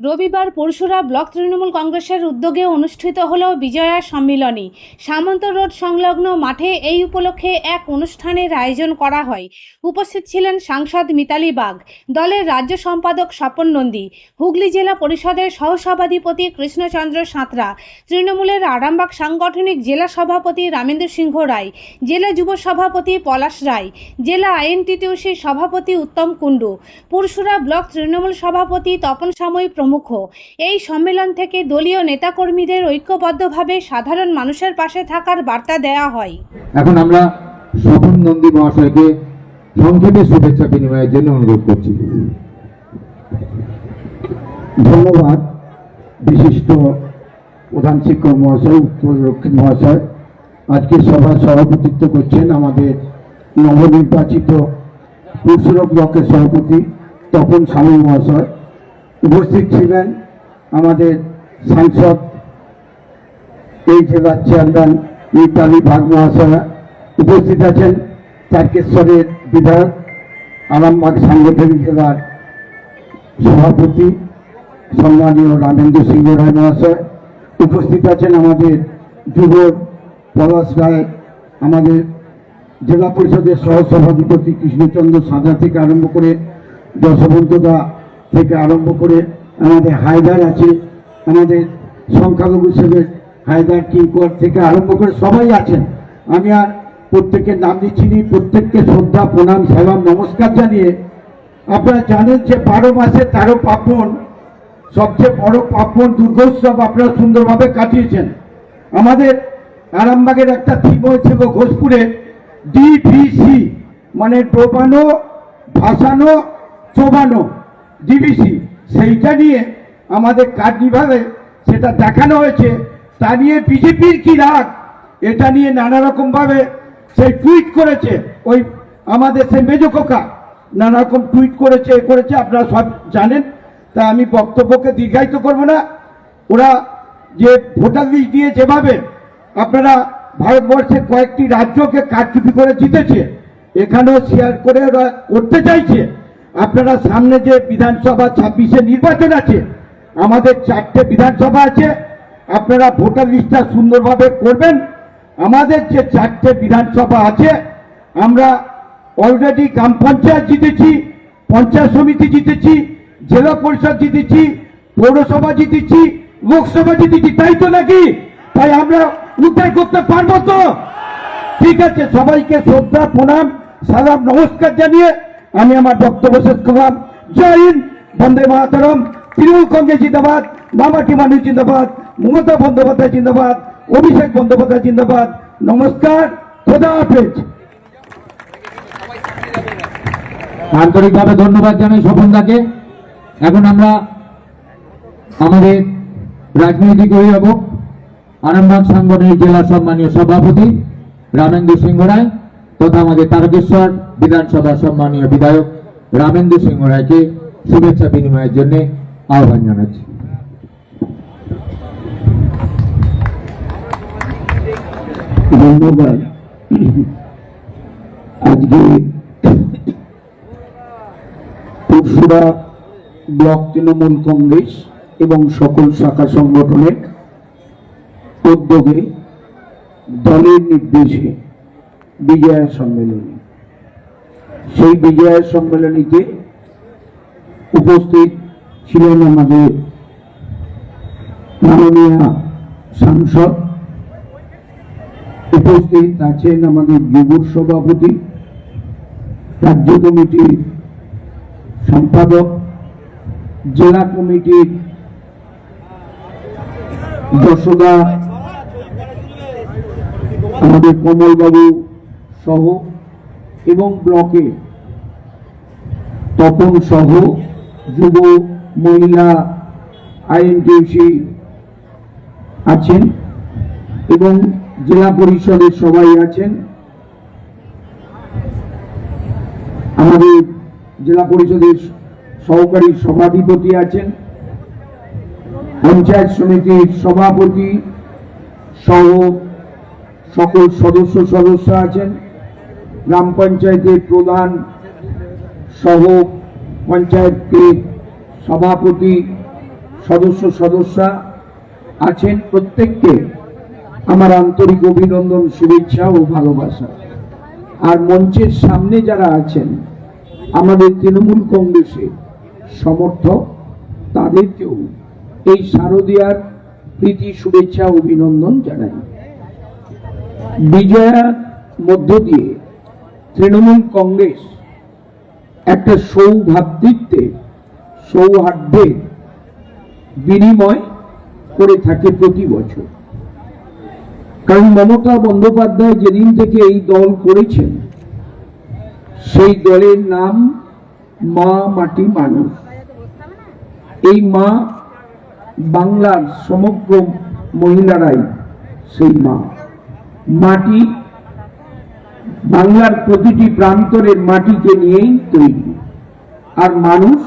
রবিবার পরশুরা ব্লক তৃণমূল কংগ্রেসের উদ্যোগে অনুষ্ঠিত হল বিজয়া সম্মিলনী। সামন্ত রোড সংলগ্ন মাঠে এই উপলক্ষে এক অনুষ্ঠানের আয়োজন করা হয়। উপস্থিত ছিলেন সাংসদ মিতালি বাগ, দলের রাজ্য সম্পাদক স্বপন নন্দী, হুগলি জেলা পরিষদের সহসভাধিপতি কৃষ্ণচন্দ্র সাঁতরা, তৃণমূলের আরামবাগ সাংগঠনিক জেলা সভাপতি রামেন্দ্র সিংহ রায়, জেলা যুব সভাপতি পলাশ রায়, জেলা আইএনটিটিউসির সভাপতি উত্তম কুণ্ডু পুরসুরা ব্লক তৃণমূল সভাপতি তপন সাময়ী প্রমুখ। এই সম্মেলন থেকে দলীয় নেতাকর্মীদের ঐক্যবদ্ধভাবে সাধারণ মানুষের পাশে থাকার বার্তা দেওয়া হয়। এখন আমরা স্বপন নন্দী মহাশয়কে সংক্ষেপে শুভেচ্ছা বিনিময়ের জন্য অনুরোধ করছি। ধন্যবাদ, বিশিষ্ট প্রধান শিক্ষক মহাশয়, উত্তর রক্ষী মহাশয়। আজকে সভা সভাপতিত্ব করছেন আমাদের নবনির্বাচিত পুরসুর ব্লকের সভাপতি তপন স্বামী মহাশয়। উপস্থিত ছিলেন আমাদের সাংসদ এই জেলার চেয়ারম্যান মিতালি ভাগ মহাশয়া। উপস্থিত আছেন তারকেশ্বরের বিধায়ক, আরামবাগ সাংগঠনিক জেলার সভাপতি সম্মানীয় রামেন্দ্র সিংহ রায় মহাশয়। উপস্থিত আছেন আমাদের যুব পলাশ রায়, আমাদের জেলা পরিষদের সহসভাধিপতি কৃষ্ণচন্দ্র সাদা থেকে আরম্ভ করে দা থেকে আরম্ভ করে আমাদের হায়দার আছে আমাদের সংখ্যালঘু হিসেবে হায়দার কিঙ্কর থেকে আরম্ভ করে সবাই আছেন। আমি আর প্রত্যেকের নাম দিচ্ছি নি, প্রত্যেককে শ্রদ্ধা প্রণাম সালাম নমস্কার জানিয়ে। আপনারা জানেন যে বারো মাসে তেরো পার্বণ সবচেয়ে বড় পার্বণ দুর্গোৎসব আপনারা সুন্দরভাবে কাটিয়েছেন। আমাদের আরামবাগের একটা থিম হয়েছিল ঘোষপুরে ডিভিসি মানে ডোবানো ভাসানো চোবানো। ডিভিসি সেইটা নিয়ে আমাদের কার্নিভালে সেটা দেখানো হয়েছে, তা নিয়ে বিজেপির কি রাগ? এটা নিয়ে নানা রকমভাবে সেই টুইট করেছে, ওই আমাদের সে মেজো কোকা নানা রকম টুইট করেছে, এ করেছে, আপনারা সব জানেন, তা আমি বক্তব্যকে দীর্ঘায়িত করব না। ওরা যে ভোটার লিস্ট দিয়ে যেভাবে আপনারা ভারতবর্ষের কয়েকটি রাজ্যকে কারচুপি করে জিতেছে, এখানেও শেয়ার করে ওরা করতে চাইছে আপনারা সামনে যে বিধানসভা ছাব্বিশে নির্বাচন আছে, আমাদের চারটে বিধানসভা আছে, আপনারা ভোটার লিস্টটা সুন্দরভাবে করবেন। আমাদের যে চারটে বিধানসভা আছে, আমরা অলরেডি গ্রাম পঞ্চায়েত জিতেছি, পঞ্চায়েত সমিতি জিতেছি, জেলা পরিষদ জিতেছি, পৌরসভা জিতেছি, লোকসভা জিতেছি, তাই তো নাকি? তাই আমরা উদ্ধার করতে পারব তো? ঠিক আছে, সবাইকে শ্রদ্ধা, প্রণাম, সালাম, নমস্কার জানিয়ে আমি আমার বক্তব্য শেষ করলাম। জয় হিন্দ, বন্দে মাতরম, তৃণমূল কংগ্রেস জিন্দাবাদ মামাটি মানুষ জিন্দাবাদ, মমতা বন্দ্যোপাধ্যায় জিন্দাবাদ, অভিষেক বন্দ্যোপাধ্যায় জিন্দাবাদ। নমস্কার, খোদা হাফেজ। আন্তরিকভাবে ধন্যবাদ জানাই স্বপনদাকে এখন আমরা আমাদের রাজনৈতিক অভিভাবক, আরামবাগ সাংগঠনিক জেলা সম্মানীয় সভাপতি রামেন্দ্র সিংহ রায় তথা আমাদের তারকেশ্বর বিধানসভা সম্মানীয় বিধায়ক রামেন্দ্র সিংহ রায়কে শুভেচ্ছা বিনিময়ের জন্য আহ্বান জানাচ্ছি। ধন্যবাদ। আজকে পরশুরা ব্লক তৃণমূল কংগ্রেস এবং সকল শাখা সংগঠনের উদ্যোগে দলের নির্দেশে বিজয়া সম্মেলনী। সেই বিজয়া সম্মেলনীতে উপস্থিত ছিলেন আমাদের মাননীয় সাংসদ, উপস্থিত আছেন আমাদের যুব সভাপতি, রাজ্য কমিটির সম্পাদক, জেলা কমিটির যশোদা, আমাদের কমলবাবু সহ এবং ব্লকে তপন সহ যুব, মহিলা আইএনটিউসি আছেন এবং জেলা পরিষদের সবাই আছেন। আমাদের জেলা পরিষদের সহকারী সভাধিপতি আছেন। পঞ্চায়েত সমিতির সভাপতি সহ সকল সদস্য সদস্য আছেন। গ্রাম পঞ্চায়েতের প্রধান সহ পঞ্চায়েতের সভাপতি সদস্য সদস্যা আছেন প্রত্যেককে আমার আন্তরিক অভিনন্দন, শুভেচ্ছা ও ভালোবাসা। আর মঞ্চের সামনে যারা আছেন, আমাদের তৃণমূল কংগ্রেসের সমর্থক, তাদেরকেও এই শারদীয়ার প্রীতি, শুভেচ্ছা, অভিনন্দন জানাই। বিজয়ার মধ্য দিয়ে তৃণমূল কংগ্রেস একটা সৌভাতৃত্বে সৌহার্দ্যের বিনিময় করে থাকে প্রতি বছর। কারণ মমতা বন্দ্যোপাধ্যায় যেদিন থেকে এই দল করেছেন, সেই দলের নাম মা মাটি মানুষ। এই মা বাংলার সমগ্র মহিলারাই সেই মা। মাটি বাংলার প্রতিটি প্রান্তরের মাটিকে নিয়েই তৈরি। আর মানুষ,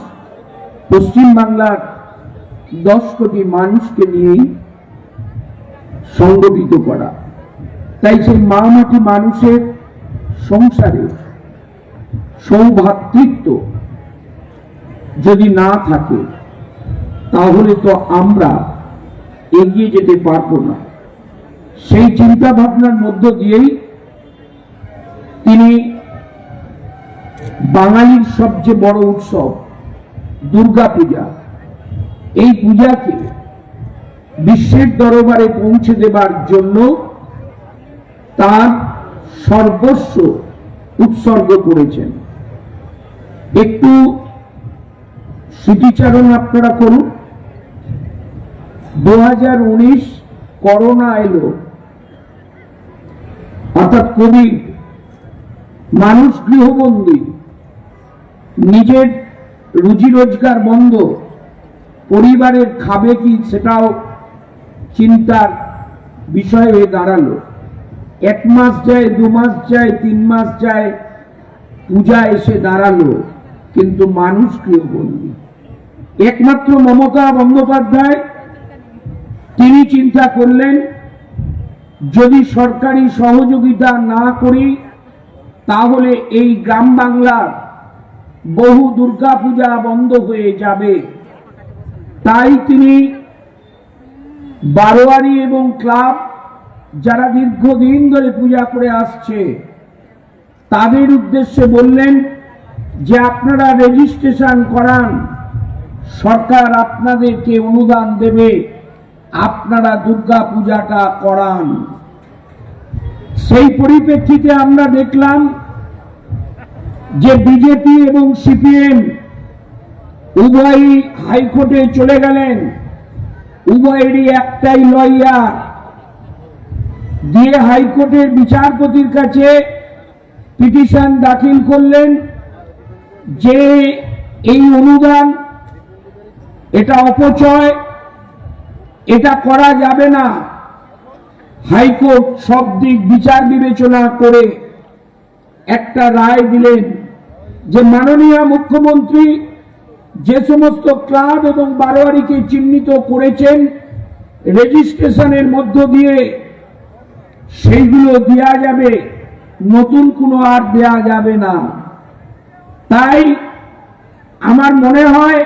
পশ্চিম বাংলার দশ কোটি মানুষকে নিয়েই সংগঠিত করা। তাই সেই মা মাটি মানুষের সংসারে সৌভাতৃত্ব যদি না থাকে, তাহলে তো আমরা এগিয়ে যেতে পারব না। সেই চিন্তা ভাবনার মধ্য দিয়েই তিনি বাঙালির সবচেয়ে বড় উৎসব দুর্গা পূজা। এই পূজাকে বিশ্বের দরবারে পৌঁছে দেবার জন্য তার সর্বস্ব উৎসর্গ করেছেন। একটু স্মৃতিচারণ আপনারা করুন। দু হাজার উনিশ করোনা এলো। অর্থাৎ কোভিড মানুষ গৃহবন্দী, নিজের রুজি রোজগার বন্ধ, পরিবারের খাবে কি সেটাও চিন্তার বিষয় হয়ে দাঁড়াল। এক মাস যায়, দু মাস যায়, তিন মাস যায়, পূজা এসে দাঁড়াল, কিন্তু মানুষ গৃহবন্দী। একমাত্র মমতা বন্দ্যোপাধ্যায়, তিনি চিন্তা করলেন, যদি সরকারি সহযোগিতা না করি তাহলে এই গ্রাম বাংলার বহু দুর্গাপূজা বন্ধ হয়ে যাবে। তাই তিনি বারোয়ারি এবং ক্লাব যারা দীর্ঘদিন ধরে পূজা করে আসছে, তাদের উদ্দেশ্যে বললেন যে আপনারা রেজিস্ট্রেশন করান, সরকার আপনাদেরকে অনুদান দেবে, আপনারা দুর্গা পূজাটা করান। সেই পরিপ্রেক্ষিতে আমরা দেখলাম যে বিজেপি এবং সিপিএম উভয়ই হাইকোর্টে চলে গেলেন। উভয়েরই একটাই লয়ার। দিয়ে হাইকোর্টের বিচারপতির কাছে পিটিশন দাখিল করলেন যে এই অনুদান, এটা অপচয়, এটা করা যাবে না। হাইকোর্ট সব দিক বিচার বিবেচনা করে একটা রায় দিলেন যে মাননীয় মুখ্যমন্ত্রী যে সমস্ত ক্লাব এবং বারোয়ারিকে চিহ্নিত করেছেন, রেজিস্ট্রেশনের মধ্য দিয়ে সেইগুলো দেয়া যাবে, নতুন কোনো আর দেয়া যাবে না। তাই আমার মনে হয়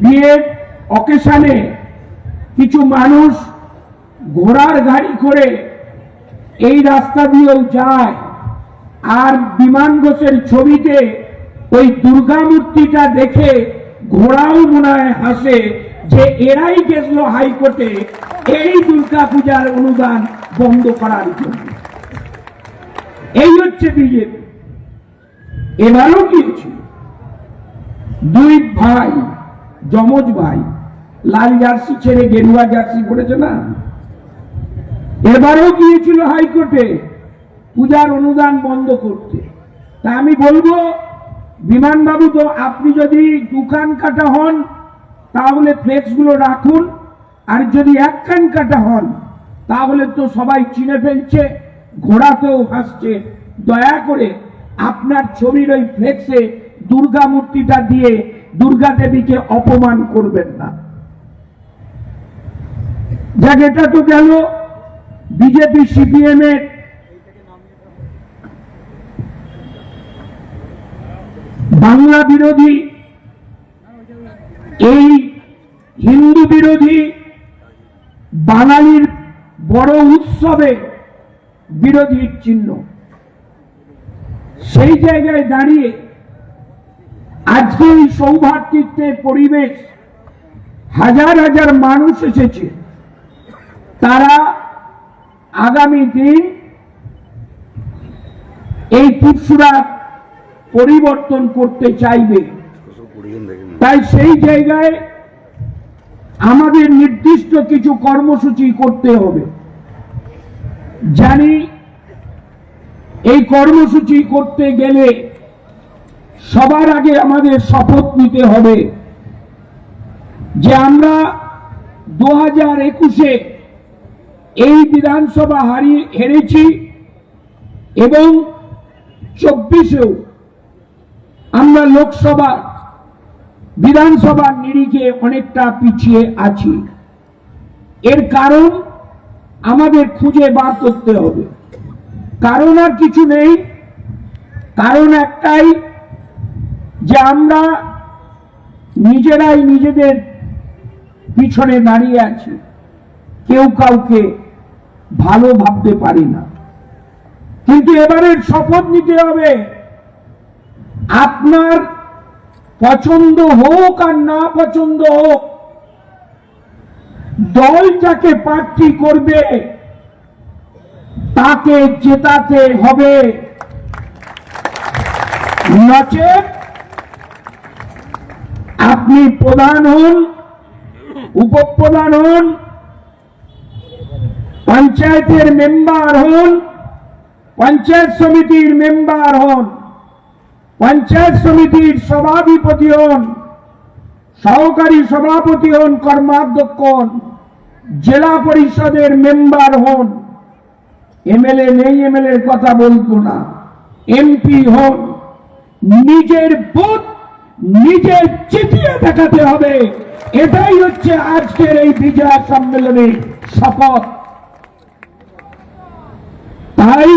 বিয়ের অকেশনে কিছু মানুষ ঘোড়ার গাড়ি করে এই রাস্তা দিয়েও যায়। আর বিমান ঘোষের ছবিতে ওই দুর্গা মূর্তিটা দেখে ঘোড়াও মনে হাসে যে এরাই গেছিল হাইকোর্টে এই দুর্গা পূজার অনুদান বন্ধ করার জন্য। এই হচ্ছে বিজেপি। এবারও গিয়েছিল দুই ভাই, যমজ ভাই, লাল জার্সি ছেড়ে গেরুয়া জার্সি পড়েছে না? এবারও গিয়েছিল হাইকোর্টে। পূজার অনুদান বন্ধ করতে। তা আমি বলব, বিমানবাবু তো আপনি যদি দোকান কাটা হন, তাহলে ফ্লেক্সগুলো রাখুন। আর যদি এক কান কাটা হন, তাহলে তো সবাই চিনে ফেলছে, ঘোড়াতেও হাসছে। দয়া করে আপনার ছবির ওই ফ্লেক্সে দুর্গা মূর্তিটা দিয়ে দুর্গা দেবীকে অপমান করবেন না। যাক, এটা তো গেল। বিজেপি সিপিএম এর বাংলা বিরোধী, এই হিন্দু বিরোধী বাঙালির বড় উৎসবে বিরোধীর চিহ্ন। সেই জায়গায় দাঁড়িয়ে আজকে এই সৌভাতৃত্বের পরিবেশ হাজার হাজার মানুষ এসেছে। তারা আগামী দিন এই পুরসুরা পরিবর্তন করতে চাইবে। তাই সেই জায়গায় আমাদের নির্দিষ্ট কিছু কর্মসূচি করতে হবে। জানি এই কর্মসূচি করতে গেলে সবার আগে আমাদের শপথ নিতে হবে যে আমরা দু হাজার একুশে এই বিধানসভা হারিয়ে হেরেছি এবং চব্বিশেও আমরা লোকসভা, বিধানসভার নিরিখে অনেকটা পিছিয়ে আছি। এর কারণ আমাদের খুঁজে বার করতে হবে। কারণ আর কিছু নেই। কারণ একটাই যে আমরা নিজেরাই নিজেদের পিছনে দাঁড়িয়ে আছি। কেউ কাউকে ভালো ভাবতে পারি না। কিন্তু এবারের শপথ নিতে হবে, আপনার পছন্দ হোক আর না পছন্দ হোক, দল যাকে প্রার্থী করবে, তাকে জেতাতে হবে। নচেত আপনি প্রধান হন, উপপ্রধান হন পঞ্চায়েতের মেম্বার হন পঞ্চায়েত সমিতির মেম্বার হন পঞ্চায়েত সমিতির সভাধিপতি হন সহকারী সভাপতি হন কর্মাধ্যক্ষ হন জেলা পরিষদের মেম্বার হন এমএলএ নেই এমএলএ কথা বলব না এমপি হন নিজের বুথ নিজে চিঠিয়ে দেখাতে হবে এটাই হচ্ছে আজকের এই বিজয় সম্মেলনের শপথ। তাই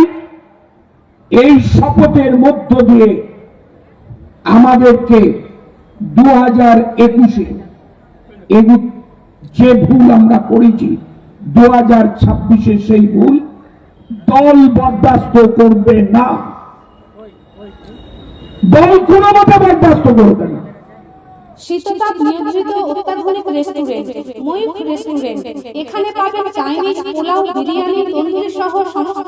এই শপথের মধ্য দিয়ে আমাদেরকে দু হাজার একুশে যে ভুল আমরা করেছি দু হাজার ছাব্বিশে সেই ভুল দল বরদাস্ত করবে না। দল কোনো মতে বরদাস্ত করবে না। শীততাপ নিয়ন্ত্রিত অত্যাধুনিক রেস্টুরেন্ট ময়ূখ রেস্টুরেন্ট এখানে পাবেন চাইনিজ পোলাও, বিরিয়ানি, তন্দুরি সহ সমস্ত